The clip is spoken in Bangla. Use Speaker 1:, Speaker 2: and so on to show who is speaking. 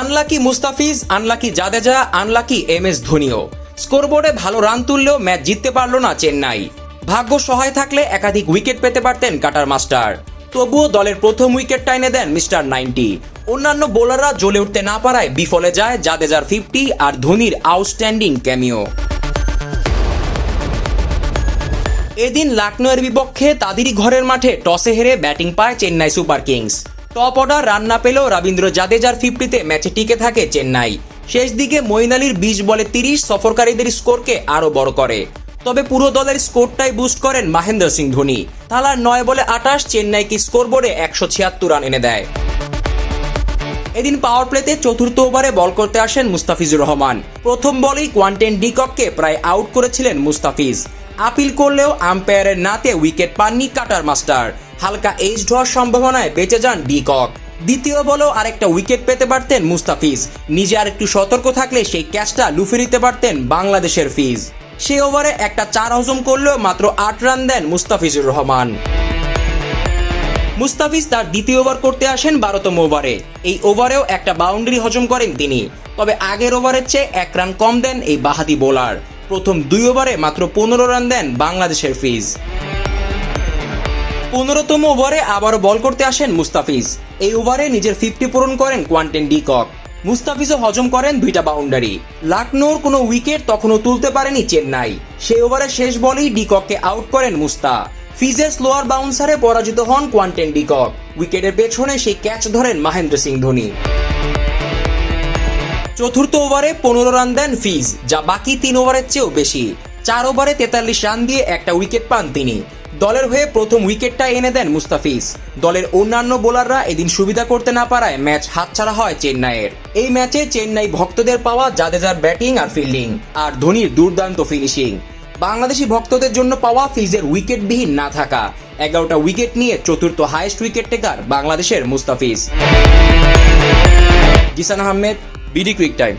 Speaker 1: Unlucky Mustafiz, unlucky Jadeja, unlucky M S ধোনিও। স্কোরবোর্ডে ভালো রান তুললেও ম্যাচ জিততে পারল না চেন্নাই। ভাগ্য সহায় থাকলে একাধিক উইকেট পেতে পারতেন কাটার মাস্টার। তবুও দলের প্রথম উইকেটটা এনে দেন মিস্টার নাইনটি। অন্যান্য বোলাররা জ্বলে উঠতে না পারায় বিফলে যায় জাদেজার ফিফটি আর ধোনির আউটস্ট্যান্ডিং ক্যামিও। এদিন লাকনোয়ের বিপক্ষে তাদেরই ঘরের মাঠে টসে হেরে ব্যাটিং পায় Chennai super kings. Top order রান্না পেলেও রবীন্দ্র জাদেজার ফিফটিতে ম্যাচে টিকে থাকে চেন্নাই। শেষ দিকে মঈন আলীর বিশ বলে তিরিশ সফরকারীদের স্কোরকে আরও বড় করে। তবে পুরো দলের স্কোরটাই বুস্ট করেন মহেন্দ্র সিং ধোনি। তালার নয় বলে আটাশ চেন্নাইকে স্কোরবোর্ডে একশো ছিয়াত্তর রান এনে দেয়। এদিন পাওয়ার প্লেতে চতুর্থ ওভারে বল করতে আসেন মুস্তাফিজুর রহমান। প্রথম বলেই কোয়ান্টেন ডিকককে প্রায় আউট করেছিলেন মুস্তাফিজ। আপিল করলেও আম্পায়ারের নাতে উইকেট পাননি কাটার মাস্টার। হালকা এইজ হওয়ার সম্ভাবনায় বেঁচে যান ডিকক দ্বিতীয় বলেও আরেকটা উইকেট পেতে পারতেন মুস্তাফিজ। নিজে আর একটু সতর্ক থাকলে সেই ক্যাচটা লুফে নিতে পারতেন বাংলাদেশের ফিজ। সে ওভারে একটা চার হজম করলেও মাত্র আট রান দেন মুস্তাফিজুর রহমান। মুস্তাফিজ তার দ্বিতীয় ওভার করতে আসেন বারোতম ওভারে। এই ওভারেও একটা বাউন্ডারি হজম করেন তিনি। তবে আগের ওভারের চেয়ে এক রান কম দেন এই বাহাদি বোলার। প্রথম দুই ওভারে মাত্র পনেরো রান দেন বাংলাদেশের ফিজ। পনেরোতম ওভারে আবারও বল করতে আসেন মুস্তাফিজ। এই ওভারে নিজের ফিফটি পূরণ করেন কোয়ান্টেন ডিকক। মুস্তাফিজও হজম করেন দুইটা বাউন্ডারি। লাকনোর কোনো উইকেট তখনও তুলতে পারেনি চেন্নাই। সেই ওভারে শেষ বলেই ডিকককে আউট করেন মুস্তা। ফিজের স্লোয়ার বাউন্সারে পরাজিত হন কোয়ান্টেন ডিকক। উইকেটের পেছনে সেই ক্যাচ ধরেন মহেন্দ্র সিং ধোনি। চতুর্থ ওভারে পনেরো রান দেন ফিজ, যা বাকি তিন ওভারের চেয়েও বেশি। চার ওভারে তেতাল্লিশ রান দিয়ে একটা উইকেট পান তিনি। দলের হয়ে প্রথম উইকেটটা এনে দেন মুস্তাফিজ। দলের অন্যান্য বোলাররা এদিন সুবিধা করতে না পারায় ম্যাচ হাতছাড়া হয় চেন্নাইয়ের। এই ম্যাচে চেন্নাই ভক্তদের পাওয়া জাদেজার ব্যাটিং আর ফিল্ডিং, আর ধোনির দুর্দান্ত ফিনিশিং। বাংলাদেশি ভক্তদের জন্য পাওয়া ফিজের উইকেটবিহীন না থাকা, এগারোটা উইকেট নিয়ে চতুর্থ হাইয়েস্ট উইকেট টেকার বাংলাদেশের Mustafiz. Jisan Ahmed, BD quick time.